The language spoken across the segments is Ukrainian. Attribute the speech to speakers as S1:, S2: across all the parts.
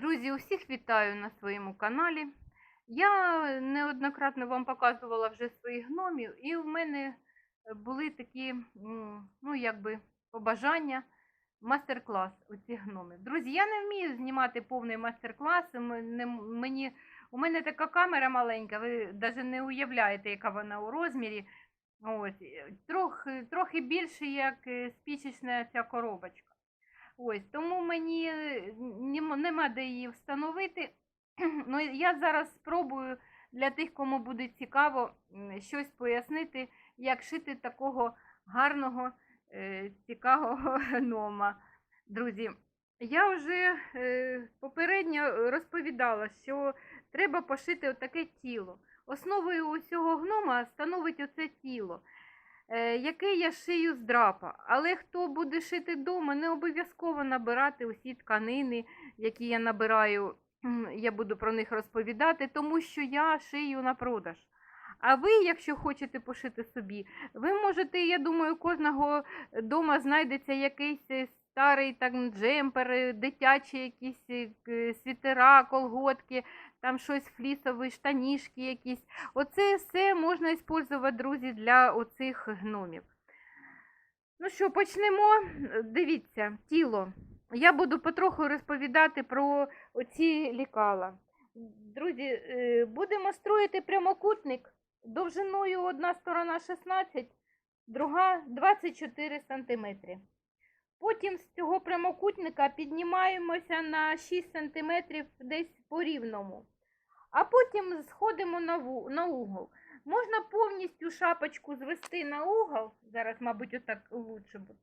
S1: Друзі, усіх вітаю на своєму каналі. Я неоднократно вам показувала вже своїх гномів, і в мене були такі, ну, якби, побажання, мастер-клас у цих гномів. Друзі, я не вмію знімати повний мастер-клас. Мені, у мене така камера маленька, ви навіть не уявляєте, яка вона у розмірі. Ось, е, трохи, трохи більше, як е, спічечна ця коробочка. Ось, тому мені е, нема де її встановити. Ну, я зараз спробую для тих, кому буде цікаво, щось пояснити, як шити такого гарного, е, цікавого гнома. Друзі, я вже е, попередньо розповідала, що треба пошити отаке тіло. Основою усього гнома становить оце тіло е, яке я шию з драпа. Але хто буде шити вдома, не обов'язково набирати усі тканини, які я набираю. Я буду про них розповідати, тому що я шию на продаж. А ви, якщо хочете пошити собі, ви можете, я думаю, кожного вдома знайдеться якийсь е, старий там джемпер, е, дитячі якісь світера, колготки, там щось флісові, штанішки якісь. Оце все можна використовувати, друзі, для оцих гномів. Ну що, почнемо. Дивіться, тіло. Я буду потроху розповідати про оці лікала. Друзі, е, будемо строїти прямокутник довжиною одна сторона 16, друга 24 см. Потім з цього прямокутника піднімаємося на 6 см десь по рівному. А потім сходимо на, угол. Можна повністю шапочку звести на угол. Зараз, мабуть, отак лучше буде.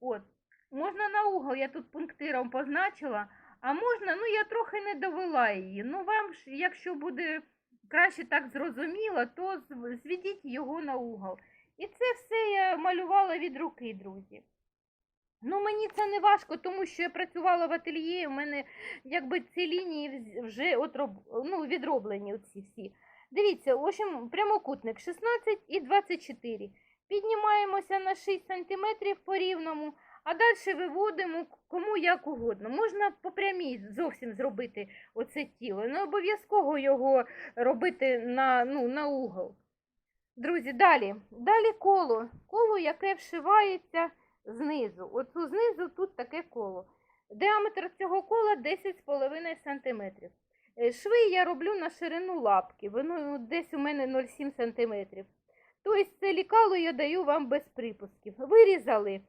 S1: От. Можна на угол, я тут пунктиром позначила. А можна, ну я трохи не довела її. Ну вам якщо буде краще так зрозуміло, то зв- зведіть його на угол. І це все я малювала від руки, друзі. Ну, мені це не важко, тому що я працювала в ательє, у мене якби ці лінії вже отроб... ну, відроблені оці всі. Дивіться, в общем, прямокутник 16 і 24. Піднімаємося на 6 см по рівному, а далі виводимо кому як угодно. Можна по прямій зовсім зробити оце тіло. Не обов'язково його робити на, ну, на угол. Друзі, далі. Далі коло. Коло, яке вшивається знизу. Оцю знизу тут таке коло. Діаметр цього кола 10,5 см. Е, Шви я роблю на ширину лапки, воно десь у мене 0,7 см. Тобто це лікало я даю вам без припусків. Вирізали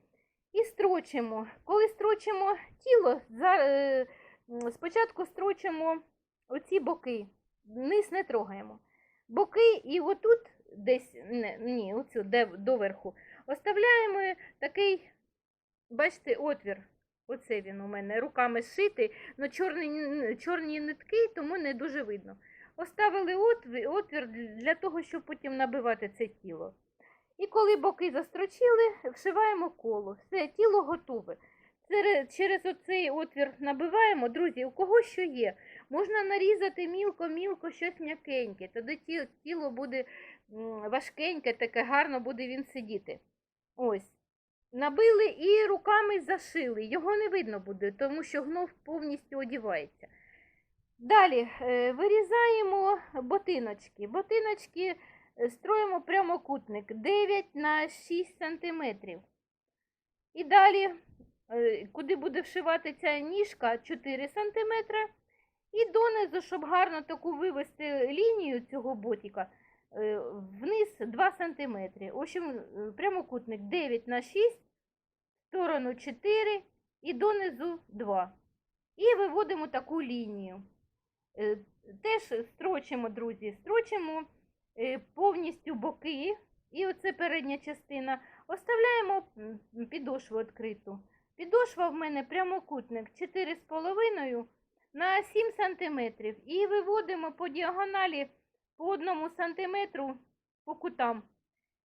S1: і строчимо. Коли строчимо тіло, е, спочатку строчимо оці боки, низ не трогаємо. Боки і отут десь, ні, оцю, де доверху, оставляємо такий, бачите, отвір. Оце він у мене руками зшитий, але чорні, чорні нитки, тому не дуже видно. Оставили отвір, отвір для того, щоб потім набивати це тіло. І коли боки застрочили, вшиваємо коло. Все, тіло готове. Через оцей отвір набиваємо, друзі, у кого що є. Можна нарізати мілко-мілко щось м'якеньке, тоді тіло буде важкеньке, таке гарно буде він сидіти. Ось. Набили і руками зашили. Його не видно буде, тому що гнов повністю одівається. Далі е, вирізаємо ботиночки. Ботиночки е, строїмо прямокутник 9 на 6 сантиметрів. І далі, е, куди буде вшивати ця ніжка, 4 сантиметри. І донизу, щоб гарно таку вивести лінію цього ботика, вниз 2 сантиметри. В общем, е, прямокутник 9 на 6, сторону 4 і донизу 2. І виводимо таку лінію. Е, Теж строчимо, друзі, строчимо е, повністю боки, і оце передня частина. Оставляємо підошву відкриту. Підошва в мене прямокутник 4,5 на 7 см. І виводимо по діагоналі по 1 см по кутам,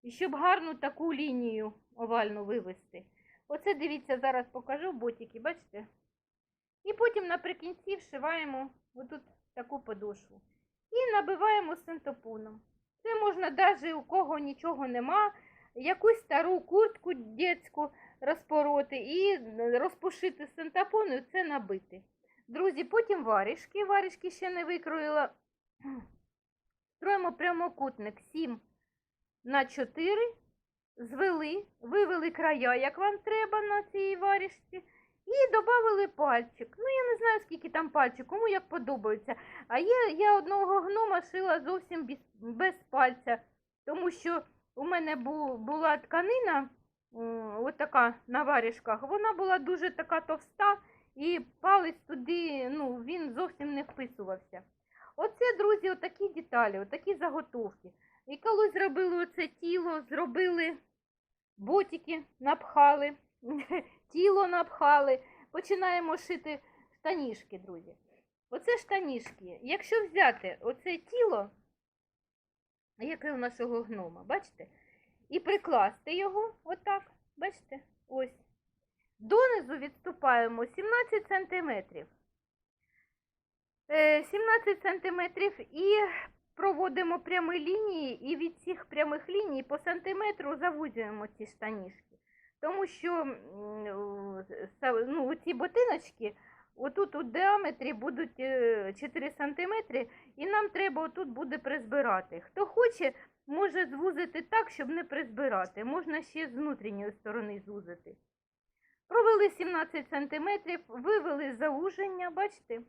S1: і щоб гарну таку лінію овальну вивести. Оце дивіться, зараз покажу ботики, бачите? І потім наприкінці вшиваємо отут таку подошву. І набиваємо синтепоном. Це можна навіть у кого нічого нема, якусь стару куртку дитячу розпороти і розпушити синтепон і це набити. Друзі, потім варішки. Варішки ще не викроїла. Строїмо прямокутник 7 на 4. Звели, вивели края, як вам треба на цій варішці. І додали пальчик. Ну, я не знаю, скільки там пальчик, кому як подобається. А є, я одного гнома шила зовсім без, без пальця, тому що у мене бу, була тканина, от на варішках, вона була дуже така товста, і палець туди, ну, він зовсім не вписувався. Оце, друзі, отакі деталі, отакі заготовки. І коли зробили оце тіло, зробили ботики, напхали, тіло напхали, починаємо шити штанішки, друзі. Оце штанішки. Якщо взяти оце тіло, яке у нашого гнома, бачите? І прикласти його, отак, бачите, ось. Донизу відступаємо 17 сантиметрів. Е, 17 сантиметрів і проводимо прямі лінії, і від цих прямих ліній по сантиметру завузюємо ці штанішки. Тому що е, ну, ці ботиночки отут у діаметрі будуть е, 4 сантиметри, і нам треба отут буде призбирати. Хто хоче, може звузити так, щоб не призбирати. Можна ще з внутрішньої сторони звузити. Провели 17 сантиметрів, вивели зауження, бачите?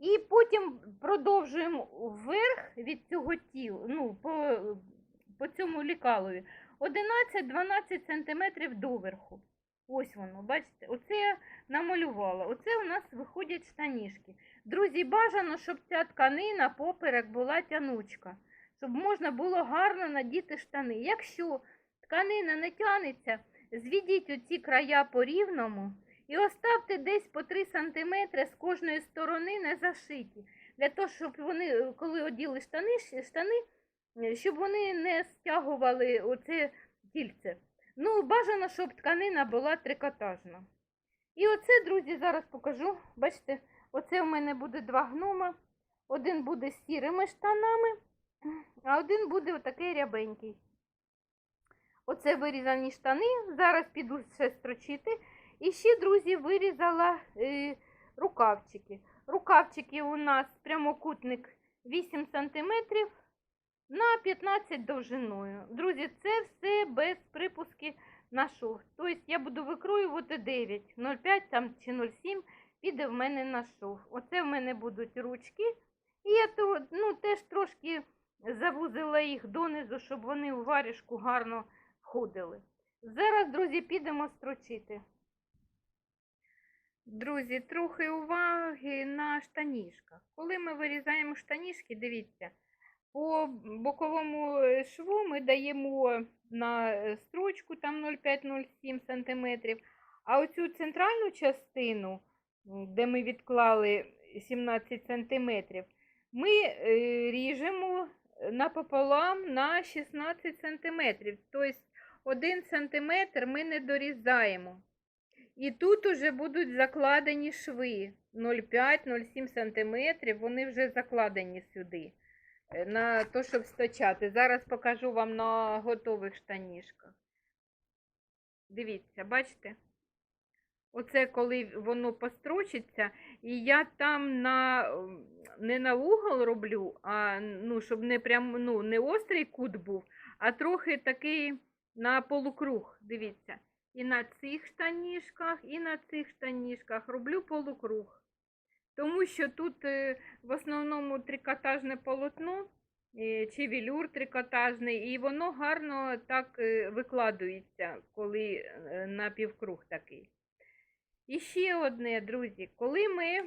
S1: І потім продовжуємо вверх від цього тіла, ну, по, по цьому лікалові. 11-12 сантиметрів доверху. Ось воно, бачите? Оце я намалювала. Оце у нас виходять штанішки. Друзі, бажано, щоб ця тканина поперек була тянучка, щоб можна було гарно надіти штани. Якщо тканина не тянеться, зведіть оці края по рівному і оставте десь по 3 см з кожної сторони не зашиті. Для того, щоб вони, коли оділи штани, штани, щоб вони не стягували оце тільце. Ну, бажано, щоб тканина була трикотажна. І оце, друзі, зараз покажу. Бачите, оце в мене буде два гнома. Один буде з сірими штанами, а один буде отакий рябенький. Оце вирізані штани. Зараз піду ще строчити. І ще, друзі, вирізала е, рукавчики. Рукавчики у нас прямокутник 8 см на 15 довжиною. Друзі, це все без припуски на шов. Тобто я буду викроювати 9, 0,5 там, чи 0,7 піде в мене на шов. Оце в мене будуть ручки. І я ну, теж трошки завузила їх донизу, щоб вони у варішку гарно входили. Зараз, друзі, підемо строчити. Друзі, трохи уваги на штанішках. Коли ми вирізаємо штанішки, дивіться, по боковому е, шву ми даємо на е, строчку там 0,5-0,7 см, а оцю центральну частину, де ми відклали 17 см, ми е, ріжемо напополам на 16 см. Тобто 1 см ми не дорізаємо. І тут уже будуть закладені шви 0,5-0,7 см, вони вже закладені сюди. е, На то, щоб сточати. Зараз покажу вам на готових штанішках. Дивіться, бачите? Оце коли воно построчиться, і я там на, не на угол роблю, а ну, щоб не прям, ну, не острий кут був, а трохи такий на полукруг. Дивіться. І на цих штанішках, і на цих штанішках роблю полукруг. Тому що тут е, в основному трикотажне полотно е, чи велюр трикотажний, і воно гарно так е, викладується, коли на півкруг такий. І ще одне, друзі, коли ми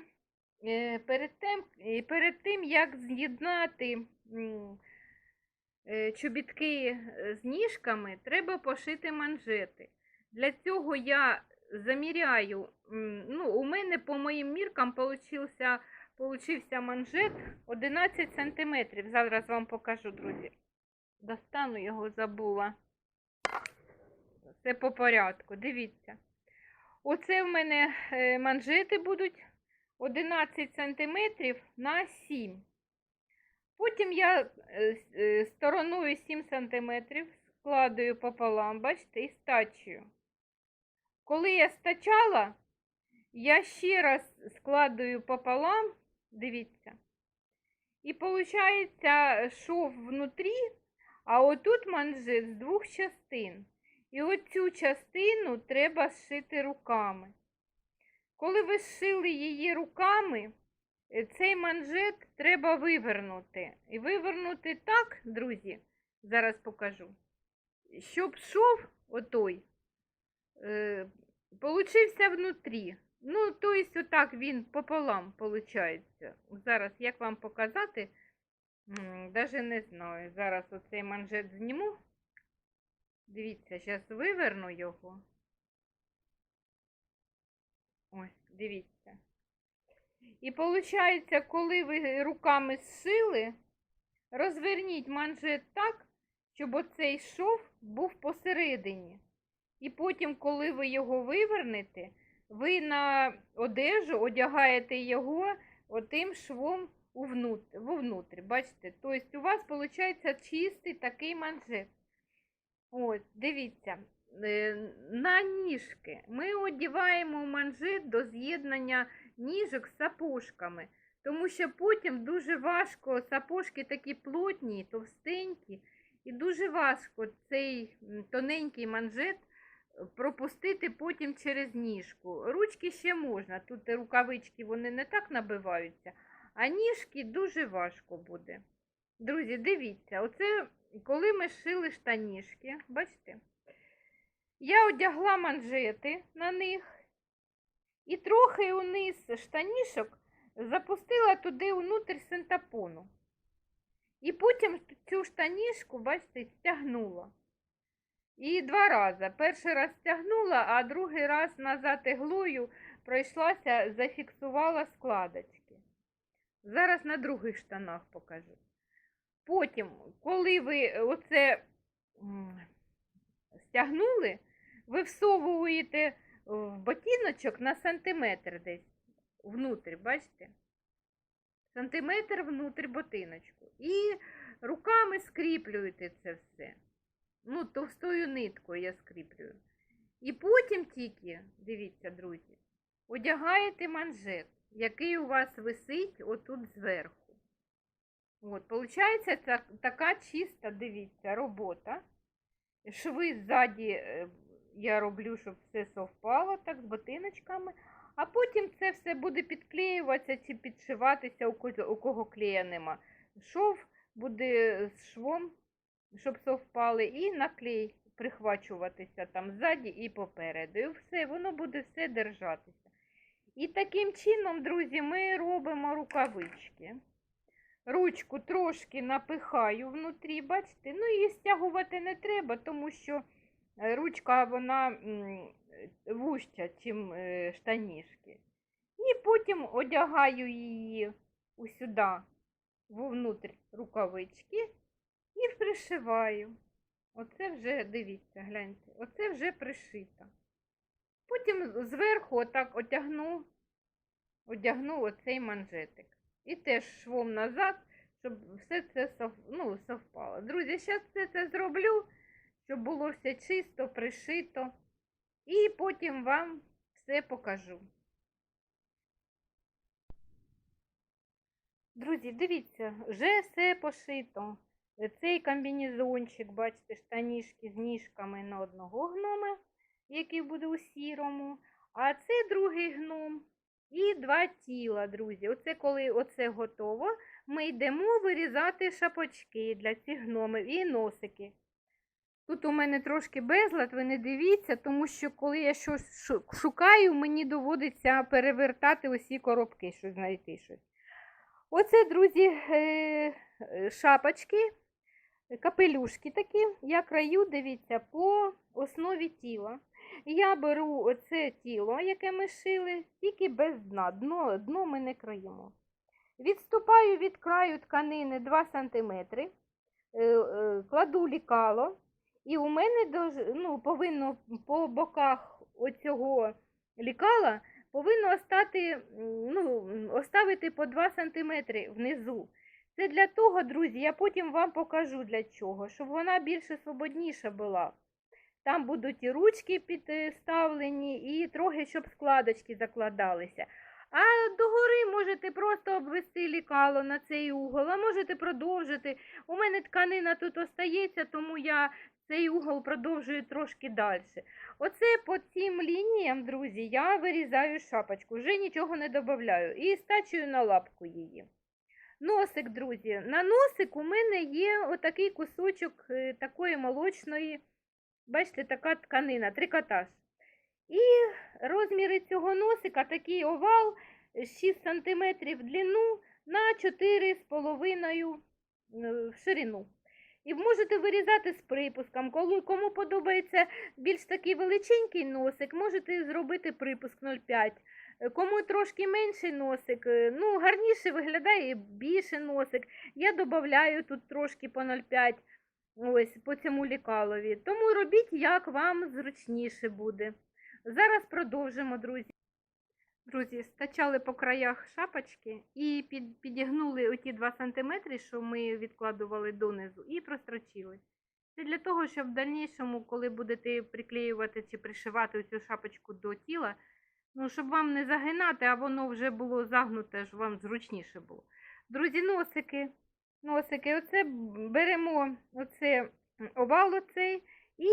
S1: перед тим, перед тим як з'єднати чобітки з ніжками, треба пошити манжети. Для цього я заміряю, ну, у мене по моїм міркам получився, получився манжет 11 сантиметрів. Зараз вам покажу, друзі. Достану його, забула. Все по порядку, дивіться. Оце в мене е, манжети будуть 11 сантиметрів на 7. Потім я е, е, стороною 7 сантиметрів складаю пополам, бачите, і стачую. Коли я стачала, я ще раз складую пополам, дивіться. І виходить, шов внутрі, а отут манжет з двох частин. І оцю частину треба зшити руками. Коли ви зшили її руками, е, цей манжет треба вивернути. І вивернути так, друзі, зараз покажу, щоб шов отой е, получився внутрі. Ну, то есть отак він пополам получається. Зараз як вам показати, даже не знаю. Зараз оцей манжет зніму. Дивіться, зараз виверну його. Ось, дивіться. І виходить, коли ви руками зшили, розверніть манжет так, щоб оцей шов був посередині. І потім, коли ви його вивернете, ви на одежу одягаєте його отим швом вовнутрь. Бачите? Тобто у вас виходить чистий такий манжет. Ось, дивіться, е, на ніжки ми одягаємо манжет до з'єднання ніжок з сапожками, тому що потім дуже важко, сапожки такі плотні, товстенькі, і дуже важко цей тоненький манжет пропустити потім через ніжку. Ручки ще можна, тут рукавички вони не так набиваються, а ніжки дуже важко буде. Друзі, дивіться, оце коли ми шили штанішки, бачите, я одягла манжети на них і трохи униз штанішок запустила туди внутрь синтапону. І потім цю штанішку, бачите, стягнула. І два рази. Перший раз стягнула, а другий раз назад іглою пройшлася, зафіксувала складочки. Зараз на других штанах покажу. Потім, коли ви оце стягнули, ви всовуєте в ботиночок на сантиметр десь внутрі, бачите? Сантиметр внутрі ботиночку. І руками скріплюєте це все. Ну, товстою ниткою я скріплюю. І потім тільки, дивіться, друзі, одягаєте манжет, який у вас висить отут зверху. От, получається ця, така чиста, дивіться, робота. Шви ззаді е, я роблю, щоб все совпало так з ботиночками. А потім це все буде підклеюватися чи підшиватися, у кого клея нема. Шов буде з швом, щоб совпали, і наклей прихвачуватися там ззаді і попереду. І все, воно буде все держатися. І таким чином, друзі, ми робимо рукавички. Ручку трошки напихаю внутрі, бачите? Ну, її стягувати не треба, тому що е, ручка вона вужча, чим е, штанішки. І потім одягаю її усюди, вовнутрь рукавички і пришиваю. Оце вже, дивіться, гляньте, оце вже пришито. Потім зверху отак одягну, одягну оцей манжетик. І теж швом назад, щоб все це ну, совпало. Друзі, зараз все це зроблю, щоб було все чисто, пришито. І потім вам все покажу. Друзі, дивіться, вже все пошито. Цей комбінезончик, бачите, штанішки з ніжками на одного гнома, який буде у сірому. А це другий гном. І два тіла, друзі. Оце коли оце готово, ми йдемо вирізати шапочки для цих гномів і носики. Тут у мене трошки безлад, ви не дивіться, тому що коли я щось шукаю, мені доводиться перевертати усі коробки, щоб знайти щось. Оце, друзі, е, е, шапочки, капелюшки такі. Я краю, дивіться, по основі тіла. Я беру оце тіло, яке ми шили, тільки без дна. Дно, дно ми не краємо. Відступаю від краю тканини 2 см, е, е, кладу лікало, і у мене ну, повинно по боках оцього лікала повинно остати, ну, оставити по 2 см внизу. Це для того, друзі, я потім вам покажу для чого, щоб вона більше свободніша була. Там будуть і ручки підставлені, і трохи, щоб складочки закладалися. А догори можете просто обвести лікало на цей угол, а можете продовжити. У мене тканина тут остається, тому я цей угол продовжую трошки далі. Оце по цим лініям, друзі, я вирізаю шапочку, вже нічого не додаю і стачую на лапку її. Носик, друзі. На носик у мене є отакий кусочок е, такої молочної, бачите, така тканина, трикотаж. І розміри цього носика такий овал 6 см в длину на 4,5 е, в ширину. І можете вирізати з припуском. Кому, кому подобається більш такий величенький носик, можете зробити припуск 0,5. Кому трошки менший носик, е, ну гарніше виглядає більше носик. Я додаю тут трошки по 0,5 ось по цьому лікалові. Тому робіть, як вам зручніше буде. Зараз продовжимо, друзі. Друзі, стачали по краях шапочки і під, підігнули оті 2 см, що ми відкладували донизу, і прострочили. Це для того, щоб в дальнішому, коли будете приклеювати чи пришивати цю шапочку до тіла, ну, щоб вам не загинати, а воно вже було загнуте, щоб вам зручніше було. Друзі, носики. Носики, оце беремо оце овал оцей і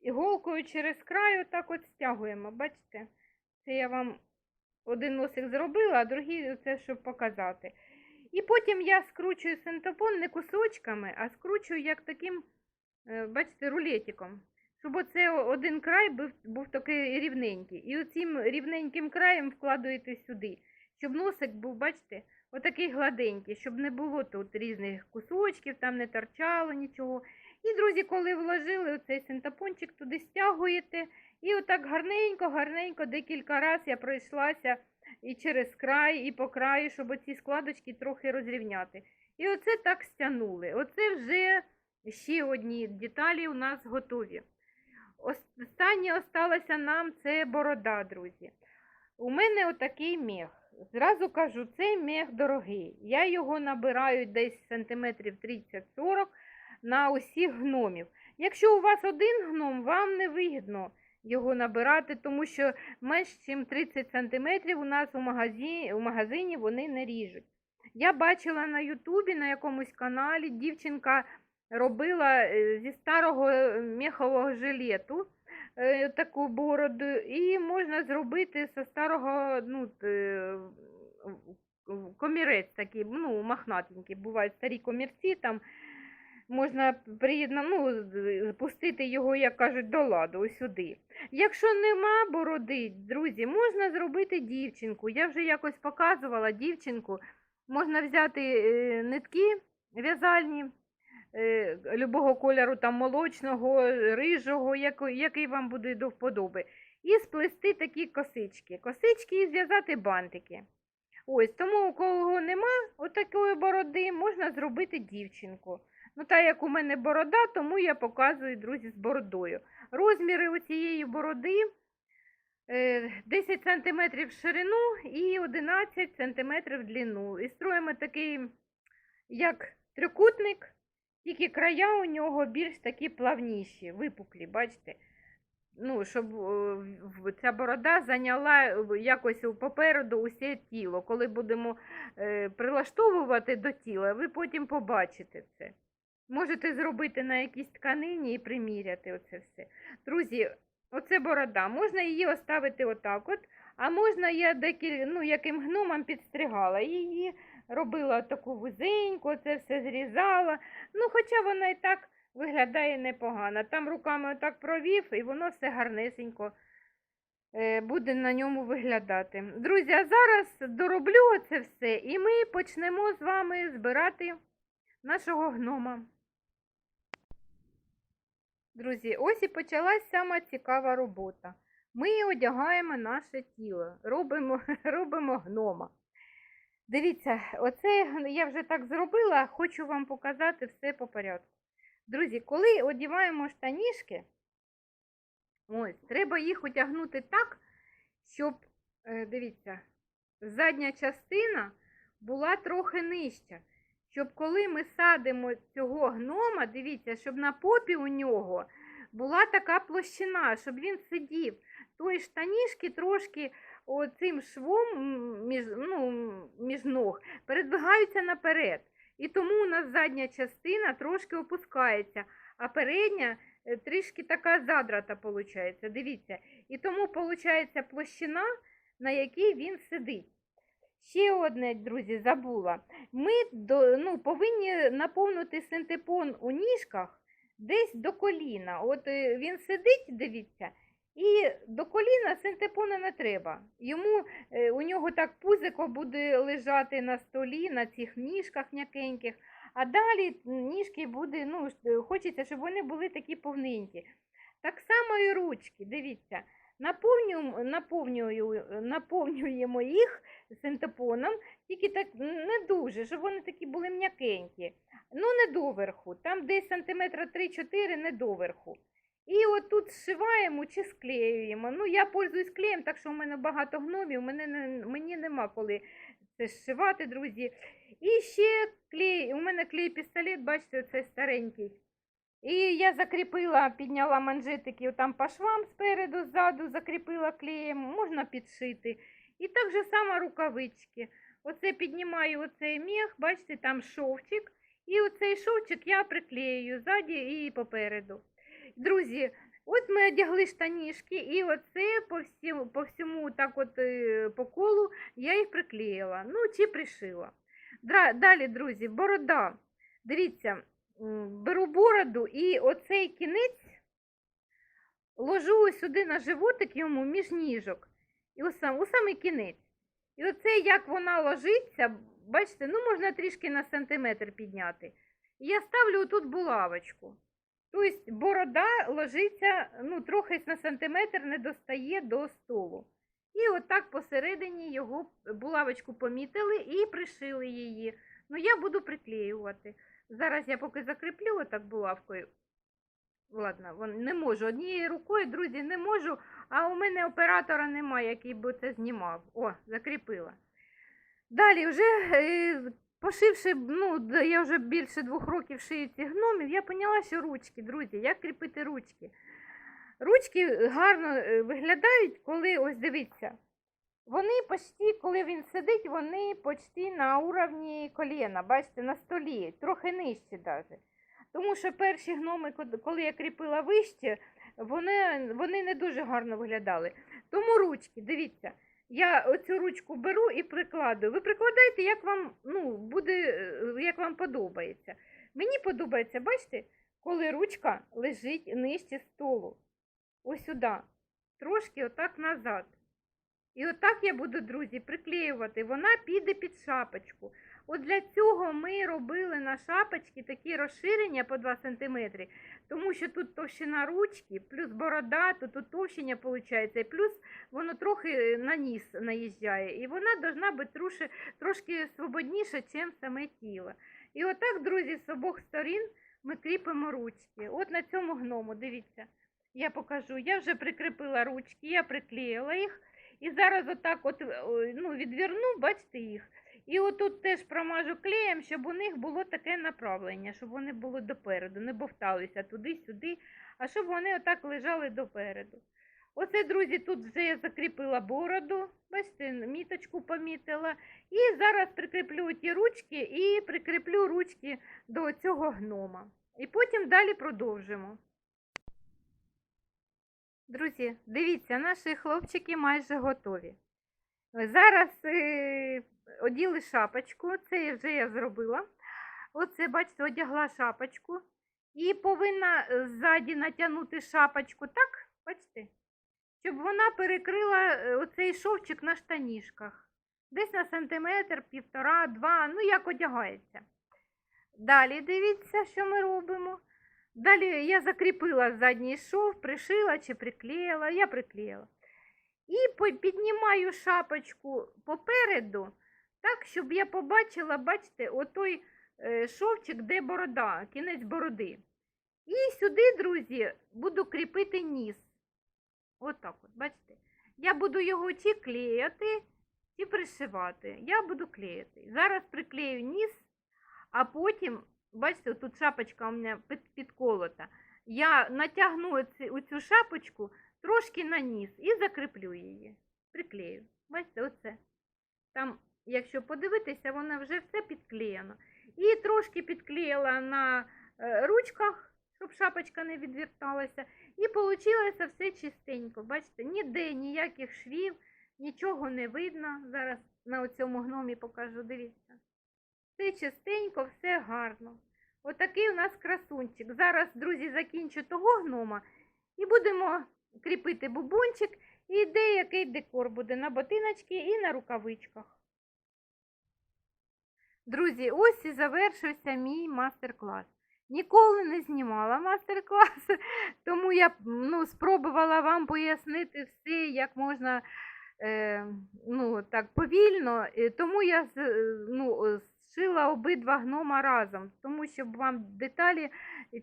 S1: іголкою через край отак от стягуємо. Бачите? Це я вам один носик зробила, а другий це щоб показати. І потім я скручую синтепон не кусочками, а скручую як таким, е, бачите, рулетиком. Щоб оце один край був, був такий рівненький. І оцим рівненьким краєм вкладуєте сюди, щоб носик був, бачите, отакий гладенький, щоб не було тут різних кусочків, там не торчало нічого. І, друзі, коли вложили оцей синтепончик, туди стягуєте. І отак гарненько, гарненько, декілька разів я пройшлася і через край, і по краю, щоб оці складочки трохи розрівняти. І оце так стягнули. Оце вже ще одні деталі у нас готові. Останнє осталося нам це борода, друзі. У мене отакий мех. Зразу кажу, цей мех дорогий. Я його набираю десь сантиметрів 30-40 на усіх гномів. Якщо у вас один гном, вам не вигідно його набирати, тому що менш ніж 30 см у нас у магазині, у магазині вони не ріжуть. Я бачила на Ютубі на якомусь каналі, дівчинка робила е, зі старого е, мехового жилету е, таку бороду, і можна зробити зі старого ну, комірець такий, ну, мохнатенький, бувають старі комірці, там можна приєдна, ну, пустити його, як кажуть, до ладу, сюди. Якщо нема бороди, друзі, можна зробити дівчинку. Я вже якось показувала дівчинку. Можна взяти нитки в'язальні любого кольору, там молочного, рижого, який вам буде до вподоби. І сплести такі косички. Косички і зв'язати бантики. Ось, тому у кого нема отакої бороди, можна зробити дівчинку. Ну, та як у мене борода, тому я показую, друзі, з бородою. Розміри у цієї бороди е, 10 см в ширину і 11 см в длину. І строїмо такий, як трикутник, тільки края у нього більш такі плавніші, випуклі, бачите? Ну, щоб е, ця борода зайняла е, якось попереду усе тіло. Коли будемо е, прилаштовувати до тіла, ви потім побачите це. Можете зробити на якійсь тканині і приміряти оце все. Друзі, оце борода. Можна її оставити отак от, а можна я декіль, ну, яким гномом підстригала. Її робила таку вузеньку, це все зрізала. Ну, хоча вона і так виглядає непогано. Там руками отак провів, і воно все гарнесенько е, буде на ньому виглядати. Друзі, а зараз дороблю це все, і ми почнемо з вами збирати нашого гнома. Друзі, ось і почалась сама цікава робота. Ми одягаємо наше тіло, робимо, робимо гнома. Дивіться, оце я вже так зробила, хочу вам показати все по порядку. Друзі, коли одягаємо штанішки, ось, треба їх одягнути так, щоб, е, дивіться, задня частина була трохи нижча. Щоб коли ми садимо цього гнома, дивіться, щоб на попі у нього була така площина, щоб він сидів. Тої штанішки трошки оцим швом між, ну, між ног передвигаються наперед. І тому у нас задня частина трошки опускається, а передня е, трішки така задрата виходить. Дивіться. І тому виходить площина, на якій він сидить. Ще одне, друзі, забула. Ми ну, повинні наповнити синтепон у ніжках десь до коліна. От е, він сидить, дивіться, і до коліна синтепона не треба. Йому, е, у нього так пузико буде лежати на столі, на цих ніжках м'якеньких, а далі ніжки буде, ну, е, хочеться, щоб вони були такі повненькі. Так само і ручки, дивіться, наповнюємо, наповнюю, наповнюємо їх синтепоном, тільки так не дуже, щоб вони такі були м'якенькі. Ну, не доверху, там десь сантиметра 3-4 не доверху. І отут зшиваємо чи склеюємо. Ну, я пользуюсь клеєм, так що у мене багато гномів, мене не, мені нема коли це зшивати, друзі. І ще клей, у мене клей-пістолет, бачите, цей старенький. І я закріпила, підняла манжетики там по швам спереду, ззаду, закріпила клеєм, можна підшити. І так же само рукавички. Оце піднімаю оцей міх, бачите, там шовчик. І оцей шовчик я приклею ззаді і попереду. Друзі, от ми одягли штанішки, і оце по всьому, по всьому так от е, по колу я їх приклеїла, ну чи пришила. Далі, друзі, борода. Дивіться, беру бороду і оцей кінець ложу ось сюди на животик йому між ніжок. І у, сам, у самий кінець. І оце як вона ложиться, бачите, ну можна трішки на сантиметр підняти. І я ставлю тут булавочку. Тобто борода ложиться ну, трохи на сантиметр не достає до столу. І отак посередині його булавочку помітили і пришили її. Ну, я буду приклеювати. Зараз я поки закріплю отак булавкою. Ладно, не можу. Однією рукою, друзі, не можу, а у мене оператора немає, який би це знімав. О, закріпила. Далі, вже е, пошивши, ну, я вже більше двох років шию ці гномів, я поняла, що ручки, друзі, як кріпити ручки. Ручки гарно е, виглядають, коли, ось дивіться, вони почти, коли він сидить, вони почти на уровні коліна, бачите, на столі, трохи нижче навіть. Тому що перші гноми, коли я кріпила вище, вони, вони не дуже гарно виглядали. Тому ручки, дивіться, я оцю ручку беру і прикладую. Ви прикладаєте, як вам, ну, буде, е, як вам подобається. Мені подобається, бачите, коли ручка лежить нижче столу. Ось сюди. Трошки отак назад. І отак я буду, друзі, приклеювати. Вона піде під шапочку. От для цього ми робили на шапочці такі розширення по 2 см, тому що тут товщина ручки, плюс борода, тут утовщення виходить, і плюс воно трохи на ніс наїжджає. І вона должна бути трошки, трошки свободніша, ніж саме тіло. І отак, друзі, з обох сторін ми кріпимо ручки. От на цьому гному, дивіться, я покажу. Я вже прикріпила ручки, я приклеїла їх. І зараз отак от, е, ну, відверну, бачите їх. І отут теж промажу клеєм, щоб у них було таке направлення, щоб вони були допереду, не бовталися туди-сюди, а щоб вони отак лежали допереду. Оце, друзі, тут вже я закріпила бороду, бачите, міточку помітила. І зараз прикріплю ті ручки і прикріплю ручки до цього гнома. І потім далі продовжимо. Друзі, дивіться, наші хлопчики майже готові. Зараз е, оділи шапочку, це вже я зробила. Оце, бачите, одягла шапочку. І повинна е, ззаді натягнути шапочку так, бачите, щоб вона перекрила е, оцей шовчик на штанішках. Десь на сантиметр, півтора, два, ну як одягається. Далі дивіться, що ми робимо. Далі я закріпила задній шов, пришила чи приклеїла, я приклеїла. І піднімаю шапочку попереду, так, щоб я побачила, бачите, отой е, шовчик, де борода, кінець бороди. І сюди, друзі, буду кріпити ніс. Отак от, бачите. Я буду його чи клеїти, чи пришивати. Я буду клеїти. Зараз приклею ніс, а потім, бачите, тут шапочка у мене підколота. я натягну оцю шапочку трошки на низ і закріплю її. Приклею. Бачите, оце. Там, якщо подивитися, вона вже все підклеєно. І трошки підклеїла на е, ручках, щоб шапочка не відверталася. І вийшло все чистенько. Бачите, ніде ніяких швів, нічого не видно. Зараз на цьому гномі покажу, дивіться. Все чистенько, все гарно. Отакий у нас красунчик. Зараз, друзі, закінчу того гнома і будемо кріпити бубончик. І деякий декор буде на ботиночки і на рукавичках. Друзі, ось і завершився мій мастер-клас. Ніколи не знімала мастер-клас, тому я ну, спробувала вам пояснити все, як можна е, ну, так, повільно. Е, Тому я е, ну, зшила обидва гнома разом, тому щоб вам деталі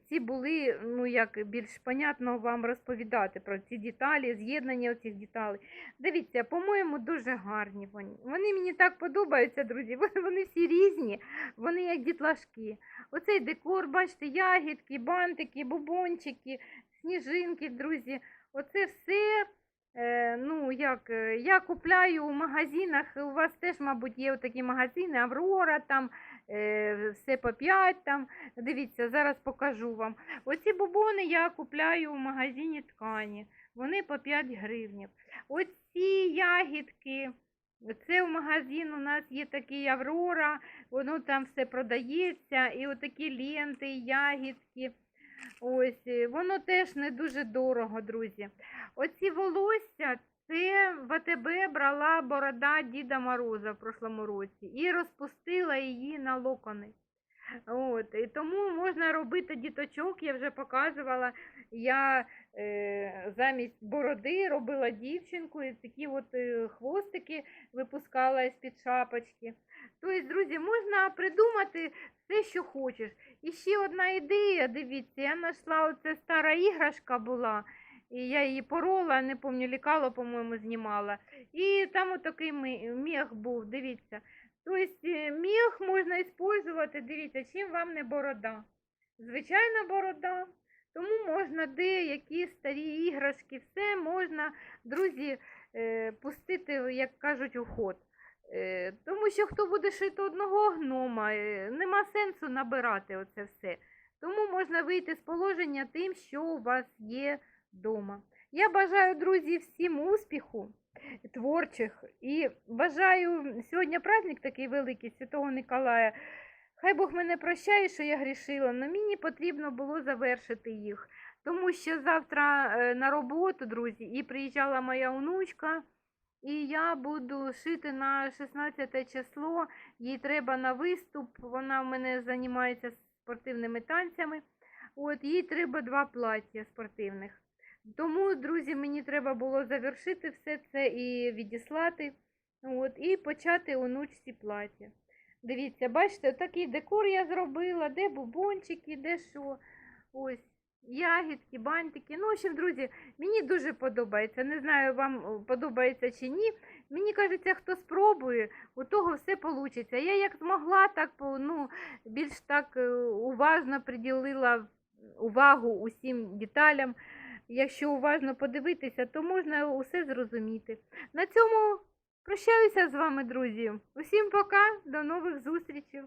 S1: ці були, ну як більш понятно вам розповідати про ці деталі, з'єднання цих деталей. Дивіться, по-моєму, дуже гарні вони. Вони мені так подобаються, друзі. Вони всі різні, вони як дітлашки. Оцей декор, бачите, ягідки, бантики, бубончики, сніжинки, друзі. Оце все. Е, ну, як, е, я купляю у магазинах, у вас теж, мабуть, є такі магазини, Аврора, там, е, все по 5, там. Дивіться, зараз покажу вам. Оці бубони я купляю у магазині ткані. Вони по 5 гривнів. Оці ягідки. Це в магазин у нас є такий Аврора, воно там все продається, і отакі ленти, ягідки. Ось, е, воно теж не дуже дорого, друзі. Оці волосся, це в АТБ брала борода Діда Мороза в прошлому році і розпустила її на локони. От, і тому можна робити діточок, я вже показувала. Я замість бороди робила дівчинку і такі от е, хвостики випускала з-під шапочки. Тобто, друзі, можна придумати все, що хочеш. І ще одна ідея, дивіться, я знайшла оце стара іграшка була. І я її порола, не пам'ятаю, лікало, по-моєму, знімала. І там отакий мех був, дивіться. Тобто е, мех можна використовувати, дивіться, чим вам не борода. Звичайна борода. Тому можна деякі старі іграшки, все можна, друзі, е, пустити, як кажуть, у ход. Е, Тому що хто буде шити одного гнома, е, нема сенсу набирати оце все. Тому можна вийти з положення тим, що у вас є вдома. Я бажаю, друзі, всім успіху творчих і бажаю сьогодні праздник такий великий Святого Николая. Хай Бог мене прощає, що я грішила, але мені потрібно було завершити їх. Тому що завтра е, на роботу, друзі, і приїжджала моя онучка, і я буду шити на 16 число. Їй треба на виступ. Вона в мене займається спортивними танцями. От їй треба два плаття спортивних. Тому, друзі, мені треба було завершити все це і відіслати. От, і почати онучці плаття. Дивіться, бачите, такий декор я зробила, де бубончики, де що. Ось, ягідки, бантики. Ну, в общем, друзі, мені дуже подобається. Не знаю, вам е, подобається чи ні. Мені кажеться, хто спробує, у того все вийде. Я як змогла, так ну, більш так е, уважно приділила увагу усім деталям. Якщо уважно подивитися, то можна усе зрозуміти. На цьому прощаюся з вами, друзі. Усім пока, до нових зустрічей.